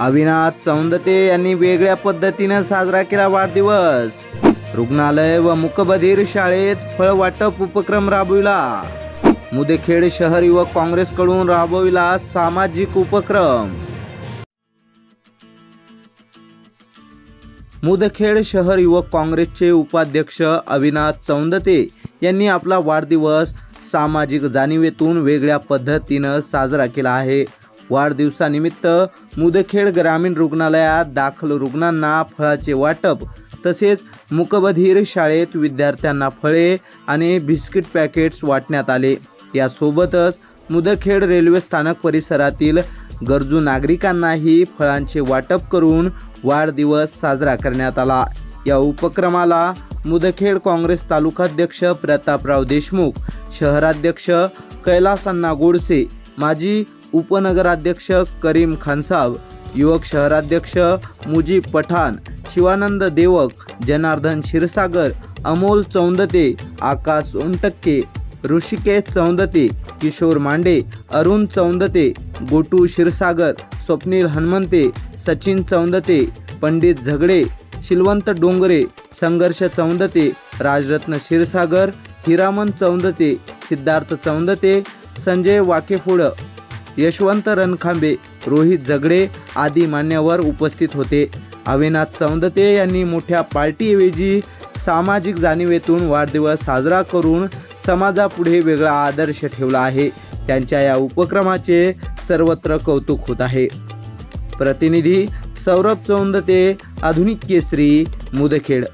अविनाश चौंदते यांनी वेगळ्या पद्धतीनं साजरा केला वाढदिवस. रुग्णालय व मुकबधीर शाळेत फळ वाटप उपक्रम राबविला. मुदखेड शहर युवक काँग्रेसकडून राबविला सामाजिक उपक्रम. मुदखेड शहर युवक काँग्रेसचे उपाध्यक्ष अविनाश चौंदते यांनी आपला वाढदिवस सामाजिक जाणीवेतून वेगळ्या पद्धतीनं साजरा केला आहे. वाढदिवसानिमित्त मुदखेड ग्रामीण रुग्णालयात दाखल रुग्णांना फळाचे वाटप तसेच मुकबधीर शाळेत विद्यार्थ्यांना फळे आणि बिस्किट पॅकेट्स वाटण्यात आले. यासोबतच मुदखेड रेल्वे स्थानक परिसरातील गरजू नागरिकांनाही फळांचे वाटप करून वाढदिवस साजरा करण्यात आला. या उपक्रमाला मुदखेड काँग्रेस तालुकाध्यक्ष प्रतापराव देशमुख शहराध्यक्ष कैलास अण्णा गोडसे माजी उपनगराध्यक्ष करीम खानसाब युवक शहराध्यक्ष मुजीब पठाण शिवानंद देवक जनार्दन क्षीरसागर अमोल चौंदते आकाश सोनटक्के ऋषिकेश चौंदते किशोर मांडे अरुण चौंदते गोटू क्षीरसागर स्वप्नील हनुमंते सचिन चौंदते पंडित झगडे शिलवंत डोंगरे संघर्ष चौंदते राजरत्न क्षीरसागर हिरामन चौंदते सिद्धार्थ चौंदते संजय वाकेफोड यशवंत रणखांबे रोहित झगडे आदी मान्यवर उपस्थित होते. अविनाथ चौंदते यांनी मोठ्या पार्टीऐवजी सामाजिक जाणीवेतून वाढदिवस साजरा करून समाजापुढे वेगळा आदर्श ठेवला आहे. त्यांच्या या उपक्रमाचे सर्वत्र कौतुक होत आहे. प्रतिनिधी सौरभ चौंदते आधुनिक केसरी मुदखेड.